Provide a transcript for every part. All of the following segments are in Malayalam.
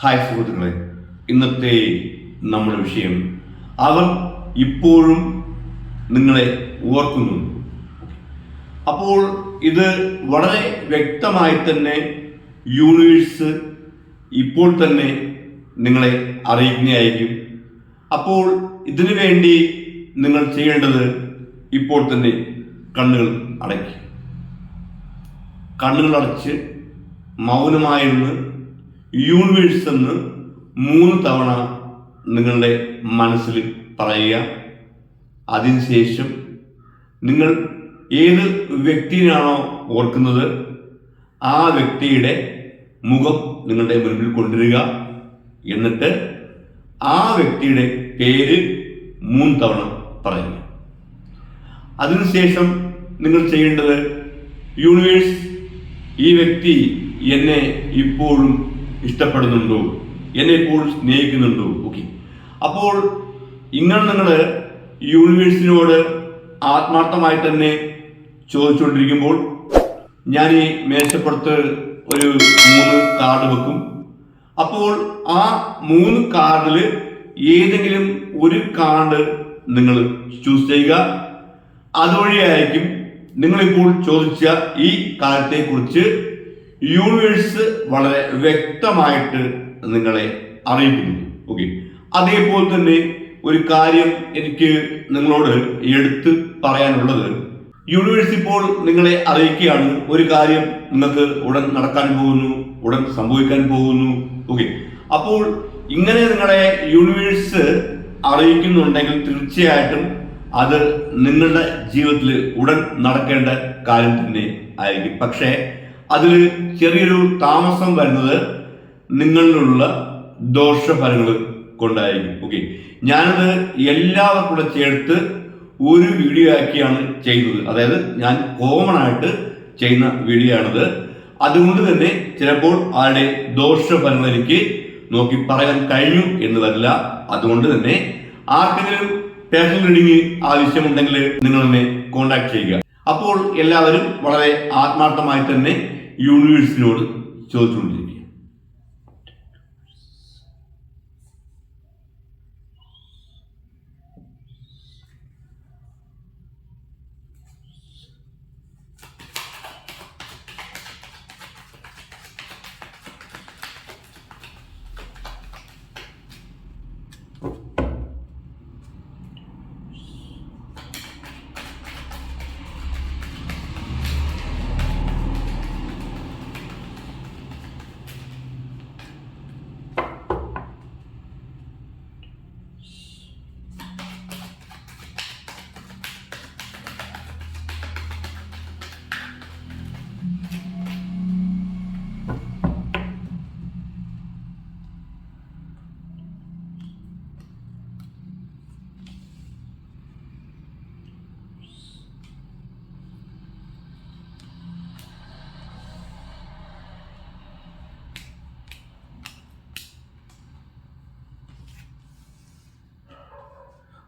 ഹായ് സുഹൃത്തുക്കളെ ഇന്നത്തെ നമ്മുടെ വിഷയം. അവർ ഇപ്പോഴും നിങ്ങളെ ഓർക്കുന്നു. അപ്പോൾ ഇത് വളരെ വ്യക്തമായി തന്നെ യൂണിവേഴ്സ് ഇപ്പോൾ തന്നെ നിങ്ങളെ അറിയിക്കുന്നതായിരിക്കും അപ്പോൾ ഇതിനു വേണ്ടി നിങ്ങൾ ചെയ്യേണ്ടത് ഇപ്പോൾ തന്നെ കണ്ണുകൾ അടയ്ക്കും കണ്ണുകൾ അടച്ച് മൗനമായിരുന്ന് യൂണിവേഴ്സ് എന്ന് മൂന്ന് തവണ നിങ്ങളുടെ മനസ്സിൽ പറയുക. അതിനുശേഷം നിങ്ങൾ ഏത് വ്യക്തിയാണോ ഓർക്കുന്നത് ആ വ്യക്തിയുടെ മുഖം നിങ്ങളുടെ മുൻപിൽ കൊണ്ടുവരിക. എന്നിട്ട് ആ വ്യക്തിയുടെ പേര് മൂന്ന് തവണ പറയുക. അതിനുശേഷം നിങ്ങൾ ചെയ്യേണ്ടത് യൂണിവേഴ്സ് ഈ വ്യക്തി എന്നെ ഇപ്പോഴും ഇഷ്ടപ്പെടുന്നുണ്ടോ? എന്നെ ഇപ്പോൾ സ്നേഹിക്കുന്നുണ്ടോ? ഓക്കെ. അപ്പോൾ ഇങ്ങനെ നിങ്ങൾ യൂണിവേഴ്സിനോട് ആത്മാർത്ഥമായി തന്നെ ചോദിച്ചുകൊണ്ടിരിക്കുമ്പോൾ ഞാൻ ഈ മേശപ്പുറത്ത് ഒരു മൂന്ന് കാർഡ് വെക്കും. അപ്പോൾ ആ മൂന്ന് കാർഡിൽ ഏതെങ്കിലും ഒരു കാർഡ് നിങ്ങൾ ചൂസ് ചെയ്യുക. അതുവഴിയായിരിക്കും നിങ്ങളിപ്പോൾ ചോദിച്ച ഈ കാര്യത്തെക്കുറിച്ച് യൂണിവേഴ്സ് വളരെ വ്യക്തമായിട്ട് നിങ്ങളെ അറിയിക്കുന്നു. ഓക്കെ അതേപോലെ തന്നെ ഒരു കാര്യം എനിക്ക് നിങ്ങളോട് എടുത്ത് പറയാനുള്ളത്. യൂണിവേഴ്സ് ഇപ്പോൾ നിങ്ങളെ അറിയിക്കുകയാണ്. ഒരു കാര്യം നിങ്ങൾക്ക് ഉടൻ നടക്കാൻ പോകുന്നു ഉടൻ സംഭവിക്കാൻ പോകുന്നു. ഓക്കെ അപ്പോൾ ഇങ്ങനെ നിങ്ങളെ യൂണിവേഴ്സ് അറിയിക്കുന്നുണ്ടെങ്കിൽ തീർച്ചയായിട്ടും അത് നിങ്ങളുടെ ജീവിതത്തിൽ ഉടൻ നടക്കേണ്ട കാര്യം തന്നെ ആയിരിക്കും. പക്ഷേ അതിൽ ചെറിയൊരു താമസം വരുന്നത് നിങ്ങളിലുള്ള ദോഷഫലങ്ങൾ കൊണ്ടായിരിക്കും. ഓക്കെ ഞാനത് എല്ലാവർക്കും കൂടെ ചേർത്ത് ഒരു വീഡിയോ ആക്കിയാണ് ചെയ്യുന്നത്. അതായത് ഞാൻ കോമൺ ആയിട്ട് ചെയ്യുന്ന വീഡിയോ ആണത്. അതുകൊണ്ട് തന്നെ ചിലപ്പോൾ ആരുടെ ദോഷഫലങ്ങൾ എനിക്ക് നോക്കി പറയാൻ കഴിഞ്ഞു എന്ന് വരില്ല അതുകൊണ്ട് തന്നെ ആർക്കെങ്കിലും പേഴ്സണൽ റീഡിംഗ് ആവശ്യമുണ്ടെങ്കിൽ നിങ്ങൾ എന്നെ കോൺടാക്ട് ചെയ്യുക. അപ്പോൾ എല്ലാവരും വളരെ ആത്മാർത്ഥമായി തന്നെ യൂണിവേഴ്സിനോട് ചോദിച്ചുകൊണ്ടിരിക്കുക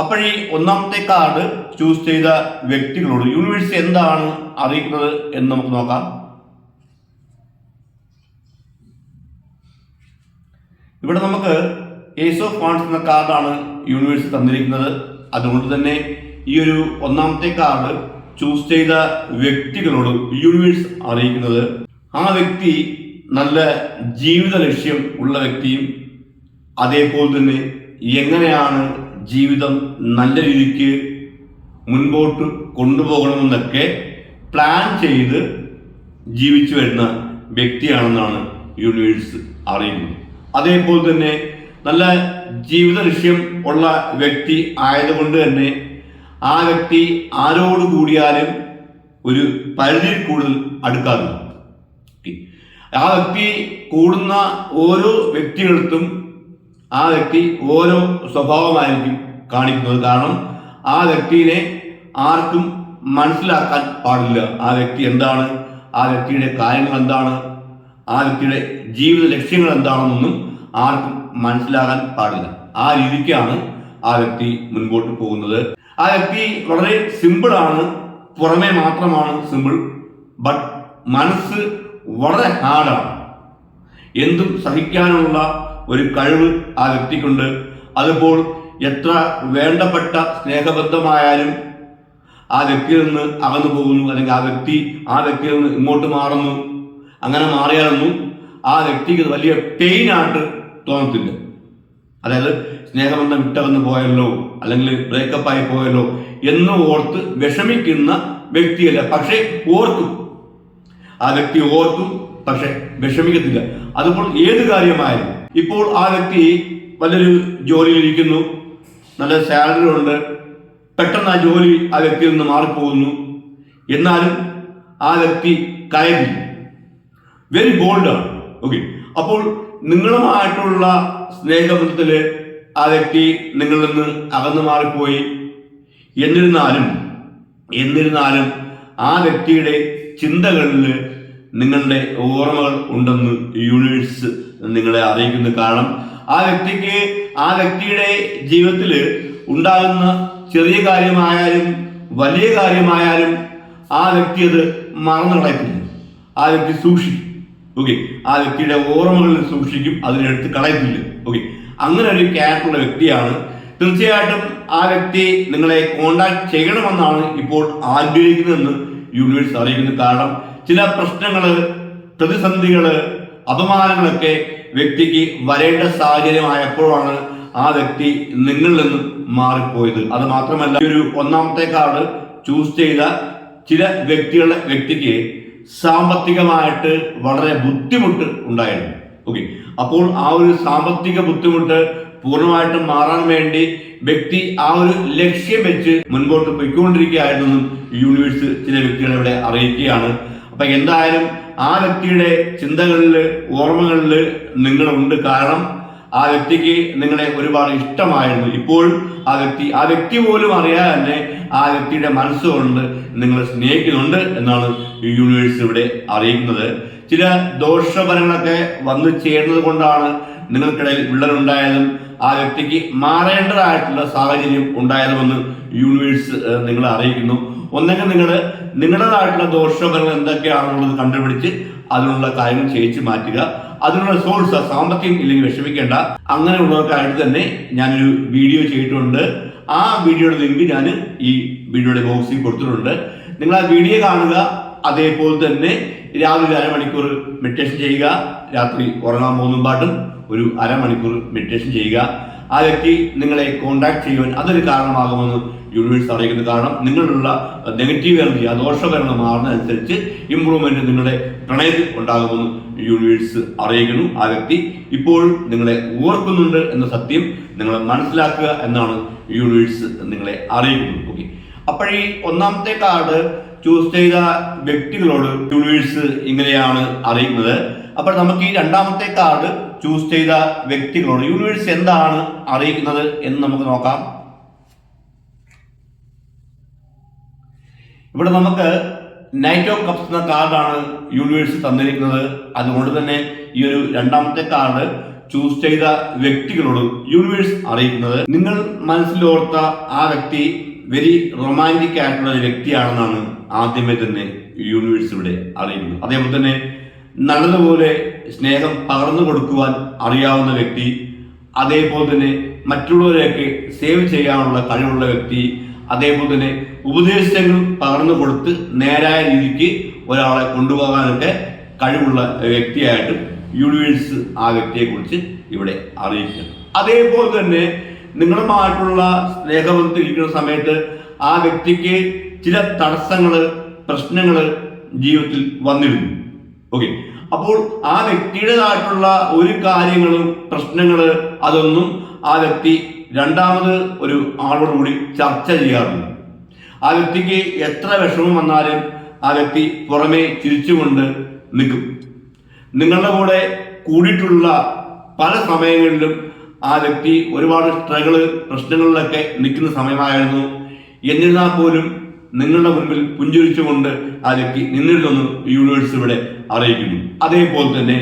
അപ്പോൾ ഈ ഒന്നാമത്തെ കാർഡ് ചൂസ് ചെയ്ത വ്യക്തികളോട് യൂണിവേഴ്സ് എന്താണ് അറിയിക്കുന്നത് എന്ന് നമുക്ക് നോക്കാം. ഇവിടെ നമുക്ക് ഏസ് ഓഫ് വാൺസ് എന്ന കാർഡാണ് യൂണിവേഴ്സ് തന്നിരിക്കുന്നത്. അതുകൊണ്ട് തന്നെ ഈ ഒരു ഒന്നാമത്തെ കാർഡ് ചൂസ് ചെയ്ത വ്യക്തികളോട് യൂണിവേഴ്സ് അറിയിക്കുന്നത്. ആ വ്യക്തി നല്ല ജീവിത ലക്ഷ്യം ഉള്ള വ്യക്തിയും അതേപോലെ തന്നെ എങ്ങനെയാണ് ജീവിതം നല്ല രീതിക്ക് മുൻപോട്ട് കൊണ്ടുപോകണമെന്നൊക്കെ പ്ലാൻ ചെയ്ത് ജീവിച്ചു വരുന്ന വ്യക്തിയാണെന്നാണ് യൂണിവേഴ്സ് അറിയുന്നത്. അതേപോലെ തന്നെ നല്ല ജീവിത ലക്ഷ്യം ഉള്ള വ്യക്തി ആയതുകൊണ്ട് തന്നെ ആ വ്യക്തി ആരോട് കൂടിയാലും ഒരു പരിധിയിൽ കൂടുതൽ അടുക്കാറില്ല ആ വ്യക്തി കൂടുന്ന ഓരോ വ്യക്തികൾക്കും ആ വ്യക്തി ഓരോ സ്വഭാവമായിരിക്കും കാണിക്കുന്നത്. കാരണം ആ വ്യക്തിയെ ആർക്കും മനസ്സിലാക്കാൻ പാടില്ല. ആ വ്യക്തി എന്താണ്? ആ വ്യക്തിയുടെ കാര്യങ്ങൾ എന്താണ്? ആ വ്യക്തിയുടെ ജീവിത ലക്ഷ്യങ്ങൾ എന്താണെന്നൊന്നും ആർക്കും മനസ്സിലാകാൻ പാടില്ല. ആ രീതിക്കാണ് ആ വ്യക്തി മുൻപോട്ട് പോകുന്നത്. ആ വ്യക്തി വളരെ സിമ്പിളാണ് പുറമേ മാത്രമാണ് സിമ്പിൾ ബട്ട് മനസ്സ് വളരെ ഹാർഡാണ് എന്തും സഹിക്കാനുള്ള ഒരു കഴിവ് ആ വ്യക്തിക്കുണ്ട്. അതിപ്പോൾ എത്ര വേണ്ടപ്പെട്ട സ്നേഹബദ്ധമായാലും ആ വ്യക്തിയിൽ നിന്ന് അകന്നു പോകുന്നു. അല്ലെങ്കിൽ ആ വ്യക്തി ആ വ്യക്തിയിൽ നിന്ന് ഇങ്ങോട്ട് മാറുന്നു. അങ്ങനെ മാറിയാലൊന്നും ആ വ്യക്തിക്ക് വലിയ പെയിനായിട്ട് തോന്നത്തില്ല. അതായത് സ്നേഹബന്ധം വിട്ടകന്ന് പോയല്ലോ അല്ലെങ്കിൽ ബ്രേക്കപ്പ് ആയി പോയല്ലോ എന്ന് ഓർത്ത് വിഷമിക്കുന്ന വ്യക്തിയല്ല. പക്ഷേ ഓർക്കും. ആ വ്യക്തി ഓർക്കും പക്ഷെ വിഷമിക്കത്തില്ല. അതുപോലെ ഏത് കാര്യമായാലും ഇപ്പോൾ ആ വ്യക്തി വലിയൊരു ജോലിയിലിരിക്കുന്നു. നല്ല സാലറി ഉണ്ട്. പെട്ടെന്ന് ആ ജോലി ആ വ്യക്തിയിൽ നിന്ന് മാറിപ്പോകുന്നു. എന്നാലും ആ വ്യക്തി കയറില്ല വെരി ബോൾഡാണ് ഓക്കെ അപ്പോൾ നിങ്ങളുമായിട്ടുള്ള സ്നേഹബന്ധത്തിൽ ആ വ്യക്തി നിങ്ങളിൽ നിന്ന് അകന്നു മാറിപ്പോയി. എന്നിരുന്നാലും എന്നിരുന്നാലും ആ വ്യക്തിയുടെ ചിന്തകളിൽ നിങ്ങളുടെ ഓർമ്മകൾ ഉണ്ടെന്ന് യൂണിവേഴ്സ് നിങ്ങളെ അറിയിക്കുന്ന കാരണം ആ വ്യക്തിക്ക് ആ വ്യക്തിയുടെ ജീവിതത്തിൽ ഉണ്ടാകുന്ന ചെറിയ കാര്യമായാലും വലിയ കാര്യമായാലും ആ വ്യക്തി അത് മറന്നു ആ വ്യക്തി സൂക്ഷിക്കും. ഓക്കെ ആ വ്യക്തിയുടെ ഓർമ്മകളിൽ സൂക്ഷിക്കും അതിനെടുത്ത് കളയത്തില്ല. ഓക്കെ അങ്ങനെ ഒരു ക്യാരക്ടറുള്ള വ്യക്തിയാണ്. തീർച്ചയായിട്ടും ആ വ്യക്തി നിങ്ങളെ കോണ്ടാക്ട് ചെയ്യണമെന്നാണ് ഇപ്പോൾ ആഗ്രഹിക്കുന്നതെന്ന് യൂണിവേഴ്സ് അറിയിക്കുന്നത് കാരണം. ചില പ്രശ്നങ്ങൾ പ്രതിസന്ധികൾ അപമാനങ്ങളൊക്കെ വ്യക്തിക്ക് വരേണ്ട സാഹചര്യമായപ്പോഴാണ് ആ വ്യക്തി നിങ്ങളിൽ നിന്നും മാറിപ്പോയത്. അത് മാത്രമല്ല ഒരു ഒന്നാമത്തെ കാർഡ് ചൂസ് ചെയ്ത ചില വ്യക്തികളുടെ വ്യക്തിക്ക് സാമ്പത്തികമായിട്ട് വളരെ ബുദ്ധിമുട്ട് ഉണ്ടായിരുന്നു. ഓക്കെ അപ്പോൾ ആ ഒരു സാമ്പത്തിക ബുദ്ധിമുട്ട് പൂർണമായിട്ടും മാറാൻ വേണ്ടി വ്യക്തി ആ ഒരു ലക്ഷ്യം വെച്ച് മുൻപോട്ട് പോയിക്കൊണ്ടിരിക്കുകയായിരുന്നു യൂണിവേഴ്സ് ചില വ്യക്തികളെ ഇവിടെ അറിയിക്കുകയാണ്. അപ്പൊ എന്തായാലും ആ വ്യക്തിയുടെ ചിന്തകളിൽ ഓർമ്മകളിൽ നിങ്ങളുണ്ട്. കാരണം ആ വ്യക്തിക്ക് നിങ്ങളെ ഒരുപാട് ഇഷ്ടമായിരുന്നു. ഇപ്പോൾ ആ വ്യക്തി ആ വ്യക്തി പോലും അറിയാതെ തന്നെ ആ വ്യക്തിയുടെ മനസ്സുകൊണ്ട് നിങ്ങളെ സ്നേഹിക്കുന്നുണ്ട് എന്നാണ് യൂണിവേഴ്സ് ഇവിടെ അറിയിക്കുന്നത്. ചില ദോഷഫലങ്ങളൊക്കെ വന്നു ചേർന്നത് കൊണ്ടാണ് നിങ്ങൾക്കിടയിൽ വിള്ളലുണ്ടായതും ആ വ്യക്തിക്ക് മാറേണ്ടതായിട്ടുള്ള സാഹചര്യം ഉണ്ടായതുമെന്ന് യൂണിവേഴ്സ് നിങ്ങളെ അറിയിക്കുന്നു. ഒന്നെങ്കിൽ നിങ്ങൾ നിങ്ങളുടേതായിട്ടുള്ള ദോഷങ്ങൾ എന്തൊക്കെയാണെന്നുള്ളത് കണ്ടുപിടിച്ച് അതിനുള്ള കാര്യങ്ങൾ ചെയ്യിച്ചു മാറ്റുക. അതിനുള്ള സോഴ്സ് സാമ്പത്തികം ഇല്ലെങ്കിൽ വിഷമിക്കേണ്ട. അങ്ങനെയുള്ളവർക്കായിട്ട് തന്നെ ഞാനൊരു വീഡിയോ ചെയ്തിട്ടുണ്ട്. ആ വീഡിയോയുടെ ലിങ്ക് ഞാൻ ഈ വീഡിയോയുടെ ബോക്സിൽ കൊടുത്തിട്ടുണ്ട്. നിങ്ങൾ ആ വീഡിയോ കാണുക. അതേപോലെ തന്നെ രാവിലെ അരമണിക്കൂർ മെഡിറ്റേഷൻ ചെയ്യുക. രാത്രി ഉറങ്ങാൻ പോകുന്ന പാട്ടും ഒരു അരമണിക്കൂർ മെഡിറ്റേഷൻ ചെയ്യുക. ആ വ്യക്തി നിങ്ങളെ കോണ്ടാക്ട് ചെയ്യുവാൻ അതൊരു കാരണമാകുമെന്ന് യൂണിവേഴ്സ് അറിയിക്കുന്നത് കാരണം നിങ്ങളിലുള്ള നെഗറ്റീവ് എനർജി ആ ദോഷകരണം മാറുന്നതനുസരിച്ച് ഇമ്പ്രൂവ്മെന്റ് നിങ്ങളുടെ പ്രണയത്തിൽ ഉണ്ടാകുമെന്ന് യൂണിവേഴ്സ് അറിയിക്കുന്നു. ആ വ്യക്തി ഇപ്പോഴും നിങ്ങളെ ഓർക്കുന്നുണ്ട് എന്ന സത്യം നിങ്ങൾ മനസ്സിലാക്കുക എന്നാണ് യൂണിവേഴ്സ് നിങ്ങളെ അറിയിക്കുന്നത്. ഓക്കെ അപ്പോഴീ ഒന്നാമത്തെ കാർഡ് ചൂസ് ചെയ്ത വ്യക്തികളോട് യൂണിവേഴ്സ് ഇങ്ങനെയാണ് അറിയുന്നത്. അപ്പോൾ നമുക്ക് ഈ രണ്ടാമത്തെ കാർഡ് ചൂസ് ചെയ്ത വ്യക്തികളോട് യൂണിവേഴ്സ് എന്താണ് അറിയിക്കുന്നത് എന്ന് നമുക്ക് നോക്കാം. ഇവിടെ നമുക്ക് നൈറ്റ് ഓഫ് കപ്സ് എന്ന കാർഡാണ് യൂണിവേഴ്സ് തന്നിരിക്കുന്നത്. അതുകൊണ്ട് തന്നെ ഈ ഒരു രണ്ടാമത്തെ കാർഡ് ചൂസ് ചെയ്ത വ്യക്തികളോട് യൂണിവേഴ്സ് അറിയിക്കുന്നത്. നിങ്ങൾ മനസ്സിലോർത്ത ആ വ്യക്തി വെരി റൊമാന്റിക് ആയിട്ടുള്ള ഒരു വ്യക്തിയാണെന്നാണ് ആദ്യമേ തന്നെ യൂണിവേഴ്സ് ഇവിടെ അറിയുന്നത്. അതേപോലെ തന്നെ നല്ലതുപോലെ സ്നേഹം പകർന്നു കൊടുക്കുവാൻ അറിയാവുന്ന വ്യക്തി അതേപോലെ തന്നെ മറ്റുള്ളവരെയൊക്കെ സേവ് ചെയ്യാനുള്ള കഴിവുള്ള വ്യക്തി അതേപോലെ തന്നെ ഉപദേശങ്ങൾ പകർന്നു കൊടുത്ത് നേരായ രീതിക്ക് ഒരാളെ കൊണ്ടുപോകാനൊക്കെ കഴിവുള്ള വ്യക്തിയായിട്ട് യൂണിവേഴ്സ് ആ വ്യക്തിയെക്കുറിച്ച് ഇവിടെ അറിയിക്കുന്നു. അതേപോലെ തന്നെ നിങ്ങളുമായിട്ടുള്ള സ്നേഹബന്ധത്തിൽ ഇരിക്കുന്ന സമയത്ത് ആ വ്യക്തിക്ക് ചില തടസ്സങ്ങൾ പ്രശ്നങ്ങൾ ജീവിതത്തിൽ വന്നിരുന്നു. ഓക്കെ. അപ്പോൾ ആ വ്യക്തിയുടേതായിട്ടുള്ള ഒരു കാര്യങ്ങളും പ്രശ്നങ്ങൾ അതൊന്നും ആ വ്യക്തി രണ്ടാമത് ഒരു ആളോട് കൂടി ചർച്ച ചെയ്യാറുണ്ട്. ആ വ്യക്തിക്ക് എത്ര വിഷമം വന്നാലും ആ വ്യക്തി പുറമേ ചിരിച്ചുകൊണ്ട് നിൽക്കും. നിങ്ങളുടെ കൂടെ കൂടിയിട്ടുള്ള പല സമയങ്ങളിലും ആ വ്യക്തി ഒരുപാട് സ്ട്രഗിൾ പ്രശ്നങ്ങളിലൊക്കെ നിൽക്കുന്ന സമയമായിരുന്നു. എന്നിരുന്നാൽ പോലും നിങ്ങളുടെ മുൻപിൽ പുഞ്ചിരിച്ചുകൊണ്ട് ആ വ്യക്തി നിന്നിരുന്നു യൂണിവേഴ്സ് ഇവിടെ അറിയിക്കുന്നു. അതേപോലെ തന്നെ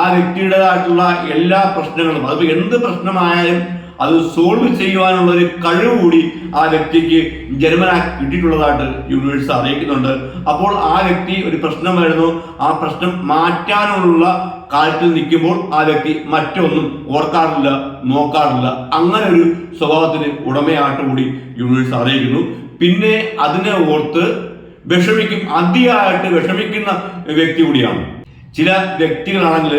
ആ വ്യക്തിയുടേതായിട്ടുള്ള എല്ലാ പ്രശ്നങ്ങളും അതിപ്പോൾ എന്ത് പ്രശ്നമായാലും അത് സോൾവ് ചെയ്യുവാനുള്ള ഒരു കഴിവ് കൂടി ആ വ്യക്തിക്ക് ജന്മന കിട്ടിയിട്ടുള്ളതായിട്ട് യൂണിവേഴ്സ് അറിയിക്കുന്നുണ്ട്. അപ്പോൾ ആ വ്യക്തി ഒരു പ്രശ്നമായിരുന്നു. ആ പ്രശ്നം മാറ്റാനുള്ള കാലത്തിൽ നിൽക്കുമ്പോൾ ആ വ്യക്തി മറ്റൊന്നും ഓർക്കാറില്ല നോക്കാറില്ല. അങ്ങനെ ഒരു സ്വഭാവത്തിന് ഉടമയായിട്ട് കൂടി യൂണിവേഴ്സ് അറിയിക്കുന്നു. പിന്നെ അതിനെ ഓർത്ത് വിഷമിക്കും അതിയായിട്ട് വിഷമിക്കുന്ന വ്യക്തി കൂടിയാണ്. ചില വ്യക്തികളാണെങ്കിൽ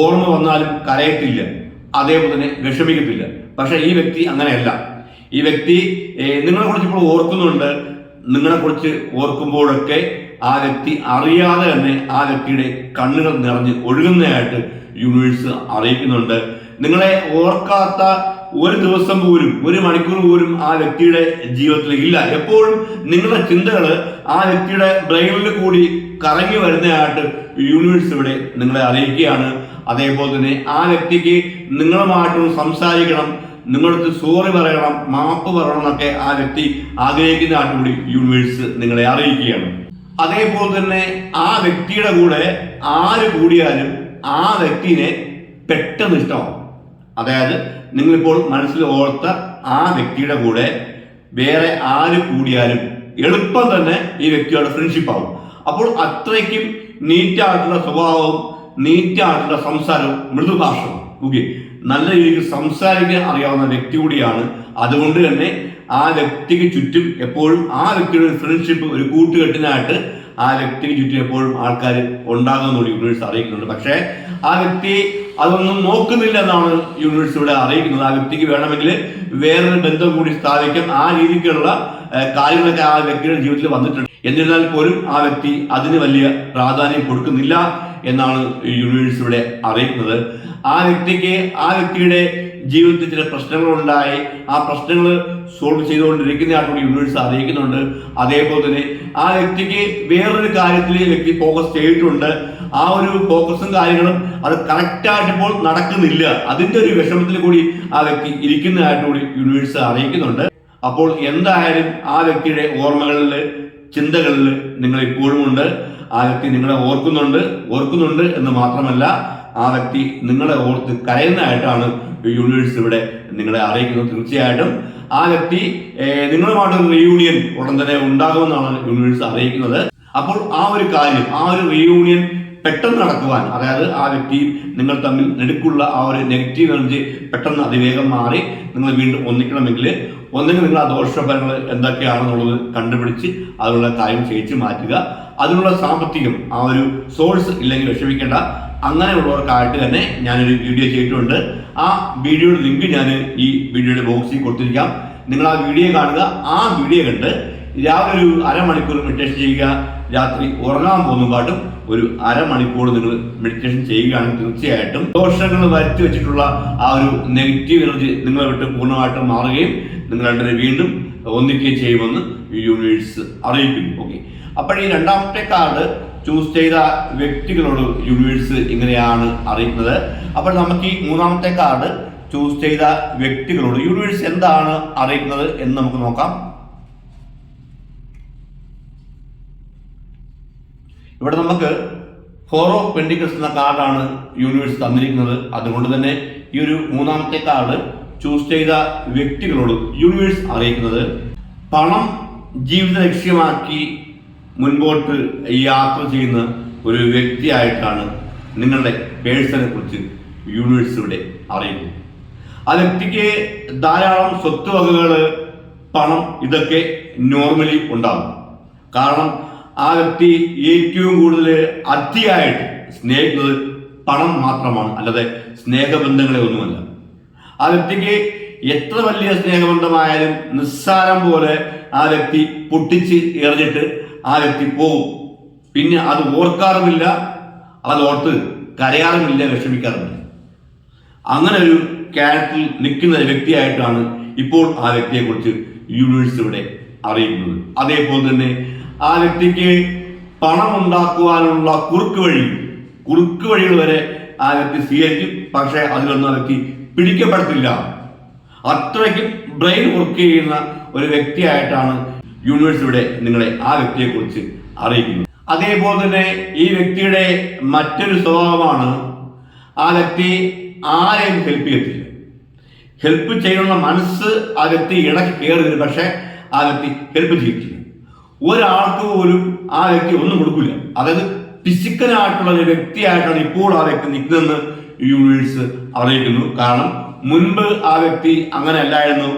ഓർമ്മ വന്നാലും കരയത്തില്ല. അതേപോലെ തന്നെ വിഷമിക്കത്തില്ല. പക്ഷെ ഈ വ്യക്തി അങ്ങനെയല്ല. ഈ വ്യക്തി നിങ്ങളെ കുറിച്ച് ഇപ്പോൾ ഓർക്കുന്നുണ്ട്. നിങ്ങളെ കുറിച്ച് ഓർക്കുമ്പോഴൊക്കെ ആ വ്യക്തി അറിയാതെ തന്നെ ആ വ്യക്തിയുടെ കണ്ണുകൾ നിറഞ്ഞ് ഒഴുകുന്നതായിട്ട് യൂണിവേഴ്സ് അറിയിക്കുന്നുണ്ട്. നിങ്ങളെ ഓർക്കാത്ത ഒരു ദിവസം പോലും ഒരു മണിക്കൂർ പോലും ആ വ്യക്തിയുടെ ജീവിതത്തിൽ ഇല്ല. എപ്പോഴും നിങ്ങളുടെ ചിന്തകൾ ആ വ്യക്തിയുടെ ബ്രെയിനിൽ കൂടി കറങ്ങി വരുന്നതായിട്ട് യൂണിവേഴ്സ് ഇവിടെ നിങ്ങളെ അറിയിക്കുകയാണ്. അതേപോലെ തന്നെ ആ വ്യക്തിക്ക് നിങ്ങളുമായിട്ടൊന്ന് സംസാരിക്കണം നിങ്ങളടുത്ത് സോറി പറയണം മാപ്പ് പറയണം എന്നൊക്കെ ആ വ്യക്തി ആഗ്രഹിക്കുന്നതായിട്ട് കൂടി യൂണിവേഴ്സ് നിങ്ങളെ അറിയിക്കുകയാണ്. അതേപോലെ തന്നെ ആ വ്യക്തിയുടെ കൂടെ ആര് കൂടിയാലും ആ വ്യക്തിനെ പെട്ടെന്ന് ഇഷ്ടമാവും. അതായത് നിങ്ങളിപ്പോൾ മനസ്സിൽ ഓർത്ത ആ വ്യക്തിയുടെ കൂടെ വേറെ ആര് കൂടിയാലും എളുപ്പം തന്നെ ഈ വ്യക്തിയുടെ ഫ്രണ്ട്ഷിപ്പ് ആവും. അപ്പോൾ അത്രയ്ക്കും നീറ്റായിട്ടുള്ള സ്വഭാവവും നീറ്റായിട്ടുള്ള സംസാരവും മൃദുഭാഷവും ഓക്കെ. നല്ല രീതിയിൽ സംസാരിക്കാൻ അറിയാവുന്ന വ്യക്തി കൂടിയാണ്. അതുകൊണ്ട് തന്നെ ആ വ്യക്തിക്ക് ചുറ്റും എപ്പോഴും ആ വ്യക്തിയുടെ ഫ്രണ്ട്ഷിപ്പ് ഒരു കൂട്ടുകെട്ടിനായിട്ട് ആ വ്യക്തിക്ക് ചുറ്റും എപ്പോഴും ആൾക്കാർ ഉണ്ടാകുമെന്ന് യൂണിവേഴ്സ് അറിയിക്കുന്നുണ്ട്. പക്ഷേ ആ വ്യക്തി അതൊന്നും നോക്കുന്നില്ല എന്നാണ് യൂണിവേഴ്സ് ഇവിടെ അറിയിക്കുന്നത്. ആ വ്യക്തിക്ക് വേണമെങ്കിൽ വേറൊരു ബന്ധം കൂടി സ്ഥാപിക്കാം ആ രീതിക്കുള്ള കാര്യങ്ങളൊക്കെ ആ വ്യക്തിയുടെ ജീവിതത്തിൽ വന്നിട്ടുണ്ട്. എന്നിരുന്നാൽ പോലും ആ വ്യക്തി അതിന് വലിയ പ്രാധാന്യം കൊടുക്കുന്നില്ല എന്നാണ് യൂണിവേഴ്സ് ഇവിടെ അറിയിക്കുന്നത് ആ വ്യക്തിക്ക് ആ വ്യക്തിയുടെ ജീവിതത്തിൽ ചില പ്രശ്നങ്ങളുണ്ടായി. ആ പ്രശ്നങ്ങൾ സോൾവ് ചെയ്തുകൊണ്ടിരിക്കുന്നതായിട്ട് യൂണിവേഴ്സ് അറിയിക്കുന്നുണ്ട്. അതേപോലെ തന്നെ ആ വ്യക്തിക്ക് വേറൊരു കാര്യത്തിൽ വ്യക്തി ഫോക്കസ് ചെയ്തിട്ടുണ്ട്. ആ ഒരു ഫോക്കസും കാര്യങ്ങളും അത് കറക്റ്റായിട്ട് ഇപ്പോൾ നടക്കുന്നില്ല. അതിന്റെ ഒരു വിഷമത്തിൽ കൂടി ആ വ്യക്തി ഇരിക്കുന്നതായിട്ട് കൂടി യൂണിവേഴ്സ് അറിയിക്കുന്നുണ്ട്. അപ്പോൾ എന്തായാലും ആ വ്യക്തിയുടെ ഓർമ്മകളിൽ ചിന്തകളിൽ നിങ്ങൾ ഇപ്പോഴും ഉണ്ട്. ആ വ്യക്തി നിങ്ങളെ ഓർക്കുന്നുണ്ട്. ഓർക്കുന്നുണ്ട് എന്ന് മാത്രമല്ല ആ വ്യക്തി നിങ്ങളെ ഓർത്ത് കരയുന്നതായിട്ടാണ് യൂണിവേഴ്സ് ഇവിടെ നിങ്ങളെ അറിയിക്കുന്നത് തീർച്ചയായിട്ടും. ആ വ്യക്തി നിങ്ങളുമായിട്ടൊരു റീയൂണിയൻ ഉടൻ തന്നെ ഉണ്ടാകുമെന്നാണ് യൂണിവേഴ്സ് അറിയിക്കുന്നത്. അപ്പോൾ ആ ഒരു കാര്യം ആ ഒരു റീയൂണിയൻ പെട്ടെന്ന് നടക്കുവാൻ അതായത് ആ വ്യക്തിയും നിങ്ങൾ തമ്മിൽ നെടുക്കുള്ള ആ ഒരു നെഗറ്റീവ് എനർജി പെട്ടെന്ന് അതിവേഗം മാറി നിങ്ങൾ വീണ്ടും ഒന്നിക്കണമെങ്കിൽ ഒന്നെങ്കിൽ നിങ്ങൾ ആ ദോഷഫലങ്ങൾ എന്തൊക്കെയാണെന്നുള്ളത് കണ്ടുപിടിച്ച് അതിനുള്ള കാര്യം ചെയ്യിച്ച് മാറ്റുക. അതിനുള്ള സാമ്പത്തികം ആ ഒരു സോഴ്സ് ഇല്ലെങ്കിൽ വിഷമിക്കേണ്ട. അങ്ങനെയുള്ളവർക്കായിട്ട് തന്നെ ഞാനൊരു വീഡിയോ ചെയ്തിട്ടുണ്ട്. ആ വീഡിയോയുടെ ലിങ്ക് ഞാൻ ഈ വീഡിയോയുടെ ബോക്സിൽ കൊടുത്തിരിക്കാം. നിങ്ങൾ ആ വീഡിയോ കാണുക. ആ വീഡിയോ കണ്ട് രാവിലെ ഒരു അരമണിക്കൂർ മെഡിറ്റേഷൻ ചെയ്യുക. രാത്രി ഉറങ്ങാൻ പോകുന്ന പാട്ടും ഒരു അരമണിക്കൂർ നിങ്ങൾ മെഡിറ്റേഷൻ ചെയ്യുകയാണെങ്കിൽ തീർച്ചയായിട്ടും ദോഷങ്ങൾ വരുത്തി വെച്ചിട്ടുള്ള ആ ഒരു നെഗറ്റീവ് എനർജി നിങ്ങളെ വിട്ട് പൂർണമായിട്ടും മാറുകയും നിങ്ങൾ രണ്ടിനെ വീണ്ടും ഒന്നിക്കുകയും ചെയ്യുമെന്ന് യൂണിവേഴ്സ് അറിയിക്കുന്നു. ഓക്കെ അപ്പോൾ ഈ രണ്ടാമത്തെ കാർഡ് ചൂസ് ചെയ്ത വ്യക്തികളോട് യൂണിവേഴ്സ് ഇങ്ങനെയാണ് അറിയിക്കുന്നത്. അപ്പോൾ നമുക്ക് ഈ മൂന്നാമത്തെ കാർഡ് ചൂസ് ചെയ്ത വ്യക്തികളോട് യൂണിവേഴ്സ് എന്താണ് അറിയിക്കുന്നത് എന്ന് നമുക്ക് നോക്കാം. ഇവിടെ നമുക്ക് ഫോർ ഓഫ് പെൻഡിക്കൽസ് എന്ന കാർഡാണ് യൂണിവേഴ്സ് തന്നിരിക്കുന്നത്. അതുകൊണ്ട് തന്നെ ഈ ഒരു മൂന്നാമത്തെ കാർഡ് ചൂസ് ചെയ്ത വ്യക്തികളോട് യൂണിവേഴ്സ് അറിയിക്കുന്നത് പണം ജീവിത ലക്ഷ്യമാക്കി മുൻപോട്ട് യാത്ര ചെയ്യുന്ന ഒരു വ്യക്തിയായിട്ടാണ് നിങ്ങളുടെ പേഴ്സണെ കുറിച്ച് യൂണിവേഴ്സ് ഇവിടെ അറിയിക്കുന്നത് ആ വ്യക്തിക്ക് ധാരാളം സ്വത്ത് വകകൾ പണം ഇതൊക്കെ നോർമലി ഉണ്ടാകും. കാരണം ആ വ്യക്തി ഏറ്റവും കൂടുതൽ അതിയായിട്ട് സ്നേഹിക്കുന്നത് പണം മാത്രമാണ് അല്ലാതെ സ്നേഹബന്ധങ്ങളെ ഒന്നുമല്ല. ആ വ്യക്തിക്ക് എത്ര വലിയ സ്നേഹബന്ധമായാലും നിസ്സാരം പോലെ ആ വ്യക്തി പൊട്ടിച്ച് എറിഞ്ഞിട്ട് ആ വ്യക്തി പോകും പിന്നെ അത് ഓർക്കാറുമില്ല അത് ഓർത്ത് കരയാറുമില്ല വിഷമിക്കാറുമില്ല. അങ്ങനെ ഒരു ക്യാരക്ടറിൽ നിൽക്കുന്ന വ്യക്തിയായിട്ടാണ് ഇപ്പോൾ ആ വ്യക്തിയെക്കുറിച്ച് യൂണിവേഴ്സ് ഇവിടെ അറിയുന്നത്. അതേപോലെ തന്നെ ആ വ്യക്തിക്ക് പണം ഉണ്ടാക്കുവാനുള്ള കുറുക്ക് വഴി കുറുക്ക് വഴികൾ വരെ ആ വ്യക്തി സ്വീകരിക്കും. പക്ഷേ അതിലൊന്നും ആ വ്യക്തി പിടിക്കപ്പെടത്തില്ല അത്രയ്ക്കും ബ്രെയിൻ വർക്ക് ചെയ്യുന്ന ഒരു വ്യക്തിയായിട്ടാണ് യൂണിവേഴ്സ് ഇവിടെ നിങ്ങളെ ആ വ്യക്തിയെക്കുറിച്ച് അറിയിക്കുന്നത്. അതേപോലെ തന്നെ ഈ വ്യക്തിയുടെ മറ്റൊരു സ്വഭാവമാണ് ആ വ്യക്തി ആരെയും ഹെൽപ്പ് ചെയ്യത്തില്ല. ഹെൽപ്പ് ചെയ്യാനുള്ള മനസ്സ് ആ വ്യക്തി ഇടയ്ക്ക് കയറുന്നില്ല പക്ഷെ ആ വ്യക്തി ഹെൽപ്പ് ചെയ്യത്തില്ല. ഒരാൾക്ക് പോലും ആ വ്യക്തി ഒന്നും കൊടുക്കില്ല. അതായത് ഫിസിക്കലായിട്ടുള്ള ഒരു വ്യക്തിയായിട്ടാണ് ഇപ്പോൾ ആ വ്യക്തി നിൽക്കുന്നതെന്ന് യൂണിവേഴ്സ് അറിയിക്കുന്നു. കാരണം മുൻപ് ആ വ്യക്തി അങ്ങനെ അല്ലായിരുന്നു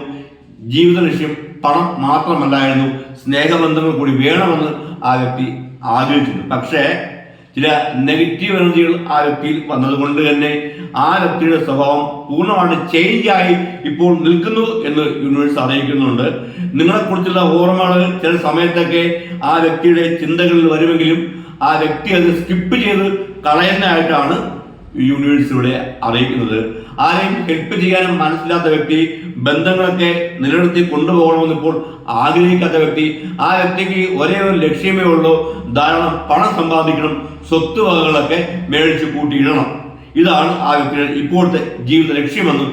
ജീവിത ലക്ഷ്യം പണം മാത്രമല്ലായിരുന്നു. സ്നേഹബന്ധങ്ങൾ കൂടി വേണമെന്ന് ആ വ്യക്തി ആഗ്രഹിച്ചിരുന്നു. പക്ഷേ ചില നെഗറ്റീവ് എനർജികൾ ആ വ്യക്തിയിൽ വന്നതുകൊണ്ട് തന്നെ ആ വ്യക്തിയുടെ സ്വഭാവം പൂർണമായിട്ട് ചേഞ്ച് ആയി ഇപ്പോൾ നിൽക്കുന്നു എന്ന് യൂണിവേഴ്സ് അറിയിക്കുന്നുണ്ട്. നിങ്ങളെക്കുറിച്ചുള്ള ഓർമ്മകൾ ചില സമയത്തൊക്കെ ആ വ്യക്തിയുടെ ചിന്തകളിൽ വരുമെങ്കിലും ആ വ്യക്തി അത് സ്കിപ്പ് ചെയ്ത് കളയുന്നതായിട്ടാണ് യൂണിവേഴ്സ് ഇവിടെ അറിയിക്കുന്നത്. ആരെയും ഹെൽപ്പ് ചെയ്യാനും മനസ്സിലാത്ത വ്യക്തി ബന്ധങ്ങളൊക്കെ നിലനിർത്തി കൊണ്ടുപോകണമെന്ന് ഇപ്പോൾ ആഗ്രഹിക്കാത്ത വ്യക്തി ആ വ്യക്തിക്ക് ഒരേ ഒരു ലക്ഷ്യമേ ഉള്ളൂ ധാരാളം പണം സമ്പാദിക്കണം സ്വത്ത് വകകളൊക്കെ മേടിച്ച് കൂട്ടിയിടണം. ഇതാണ് ആ വ്യക്തിയുടെ ഇപ്പോഴത്തെ ജീവിത ലക്ഷ്യമെന്ന്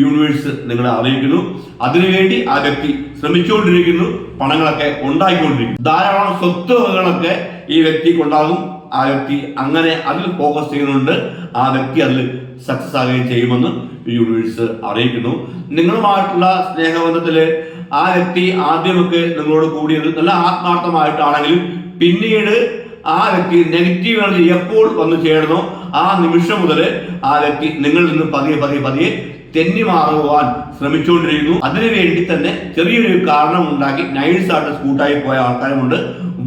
യൂണിവേഴ്സ് നിങ്ങളെ അറിയിക്കുന്നു. അതിനുവേണ്ടി ആ വ്യക്തി ശ്രമിച്ചുകൊണ്ടിരിക്കുന്നു പണങ്ങളൊക്കെ ഉണ്ടാക്കിക്കൊണ്ടിരിക്കുന്നു. ധാരാളം സ്വത്ത് വകകളൊക്കെ ഈ വ്യക്തിക്കുണ്ടാകും. ആ വ്യക്തി അങ്ങനെ അതിൽ ഫോക്കസ് ചെയ്യുന്നുണ്ട് ആ വ്യക്തി അതിൽ സക്സസ് ആകുകയും ചെയ്യുമെന്ന് യൂണിവേഴ്സ് അറിയിക്കുന്നു. നിങ്ങളുമായിട്ടുള്ള സ്നേഹബന്ധത്തിൽ ആ വ്യക്തി ആദ്യമൊക്കെ നിങ്ങളോട് കൂടിയത് നല്ല ആത്മാർത്ഥമായിട്ടാണെങ്കിലും പിന്നീട് ആ വ്യക്തി നെഗറ്റീവ് എനർജി എപ്പോൾ വന്നു ചേർന്നോ ആ നിമിഷം മുതൽ ആ വ്യക്തി നിങ്ങളിൽ നിന്ന് പതിയെ പതിയെ പതിയെ തെന്നി മാറുവാൻ ശ്രമിച്ചുകൊണ്ടിരിക്കുന്നു. അതിനുവേണ്ടി തന്നെ ചെറിയൊരു കാരണം ഉണ്ടാക്കി നൈസായിട്ട് സ്കൂട്ടായി പോയ ആൾക്കാരുമുണ്ട്.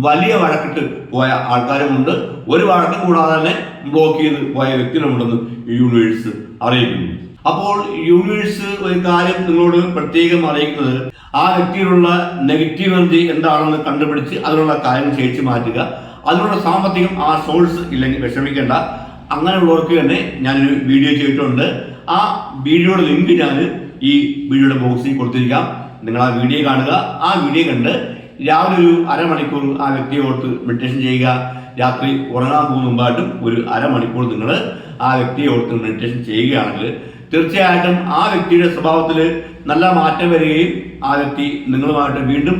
വലിയ വഴക്കിട്ട് പോയ ആൾക്കാരുമുണ്ട്. ഒരു വഴക്കം കൂടാതെ തന്നെ ബ്ലോക്ക് ചെയ്ത് പോയ വ്യക്തികളുണ്ടെന്ന് യൂണിവേഴ്സ് അറിയിക്കുന്നു. അപ്പോൾ യൂണിവേഴ്സ് ഒരു കാര്യം നിങ്ങളോട് പ്രത്യേകം അറിയിക്കുന്നത് ആ വ്യക്തിയിലുള്ള നെഗറ്റീവ് എനർജി എന്താണെന്ന് കണ്ടുപിടിച്ച് അതിനുള്ള കാര്യം ചേച്ചി മാറ്റുക. അതിനുള്ള സാമ്പത്തികം ആ സോഴ്സ് ഇല്ലെങ്കിൽ വിഷമിക്കേണ്ട. അങ്ങനെയുള്ളവർക്ക് തന്നെ ഞാനൊരു വീഡിയോ ചെയ്തിട്ടുണ്ട്. ആ വീഡിയോയുടെ ലിങ്ക് ഞാൻ ഈ വീഡിയോയുടെ ബോക്സിൽ കൊടുത്തിരിക്കാം. നിങ്ങൾ ആ വീഡിയോ കാണുക. ആ വീഡിയോ കണ്ട് രാവിലെ ഒരു അരമണിക്കൂർ ആ വ്യക്തിയെ ഓർത്ത് മെഡിറ്റേഷൻ ചെയ്യുക. രാത്രി ഉറങ്ങാൻ പോകുന്ന മുമ്പായിട്ടും ഒരു അരമണിക്കൂർ നിങ്ങൾ ആ വ്യക്തിയെ ഓർത്ത് മെഡിറ്റേഷൻ ചെയ്യുകയാണെങ്കിൽ തീർച്ചയായിട്ടും ആ വ്യക്തിയുടെ സ്വഭാവത്തിൽ നല്ല മാറ്റം വരികയും ആ വ്യക്തി നിങ്ങളുമായിട്ട് വീണ്ടും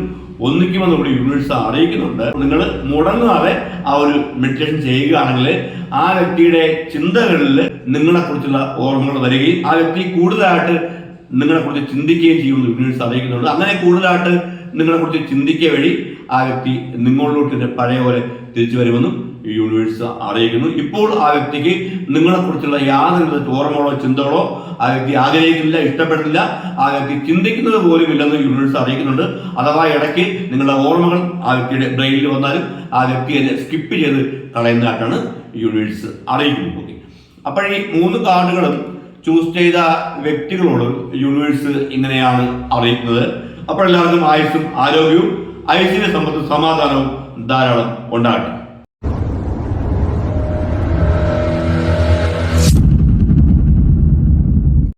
ഒന്നിക്കുമെന്ന് കൂടി യൂണിവേഴ്സ് അറിയിക്കുന്നുണ്ട്. നിങ്ങൾ മുടങ്ങാതെ ആ ഒരു മെഡിറ്റേഷൻ ചെയ്യുകയാണെങ്കിൽ ആ വ്യക്തിയുടെ ചിന്തകളിൽ നിങ്ങളെക്കുറിച്ചുള്ള ഓർമ്മകൾ വരികയും ആ വ്യക്തി കൂടുതലായിട്ട് നിങ്ങളെക്കുറിച്ച് ചിന്തിക്കുകയും ചെയ്യുമെന്ന് യൂണിവേഴ്സ് അറിയിക്കുന്നുണ്ട്. അങ്ങനെ കൂടുതലായിട്ട് നിങ്ങളെ കുറിച്ച് ചിന്തിക്കുക വഴി ആ വ്യക്തി നിങ്ങളിലോട്ട് പഴയ പോലെ തിരിച്ചു വരുമെന്നും ഈ യൂണിവേഴ്സ് അറിയിക്കുന്നു. ഇപ്പോൾ ആ വ്യക്തിക്ക് നിങ്ങളെക്കുറിച്ചുള്ള യാതൊരു ഓർമ്മകളോ ചിന്തകളോ ആ വ്യക്തി ആഗ്രഹിക്കുന്നില്ല ഇഷ്ടപ്പെടുന്നില്ല. ആ വ്യക്തി ചിന്തിക്കുന്നത് പോലും ഇല്ലെന്ന് യൂണിവേഴ്സ് അറിയിക്കുന്നുണ്ട്. അഥവാ ഇടയ്ക്ക് നിങ്ങളുടെ ഓർമ്മകൾ ആ വ്യക്തിയുടെ ബ്രെയിനിൽ വന്നാലും ആ വ്യക്തി അതിനെ സ്കിപ്പ് ചെയ്ത് കളയുന്നതായിട്ടാണ് യൂണിവേഴ്സ് അറിയിക്കുന്നത്. ഓക്കെ അപ്പോൾ ഈ മൂന്ന് കാർഡുകളും ചൂസ് ചെയ്ത വ്യക്തികളോട് യൂണിവേഴ്സ് ഇങ്ങനെയാണ് അറിയിക്കുന്നത്. അപ്പോൾ എല്ലാവർക്കും ആയുസ്സും ആരോഗ്യവും ഐശ്വര്യ സമ്പത്തും സമാധാനവും ധാരാളം ഉണ്ടാകട്ടെ.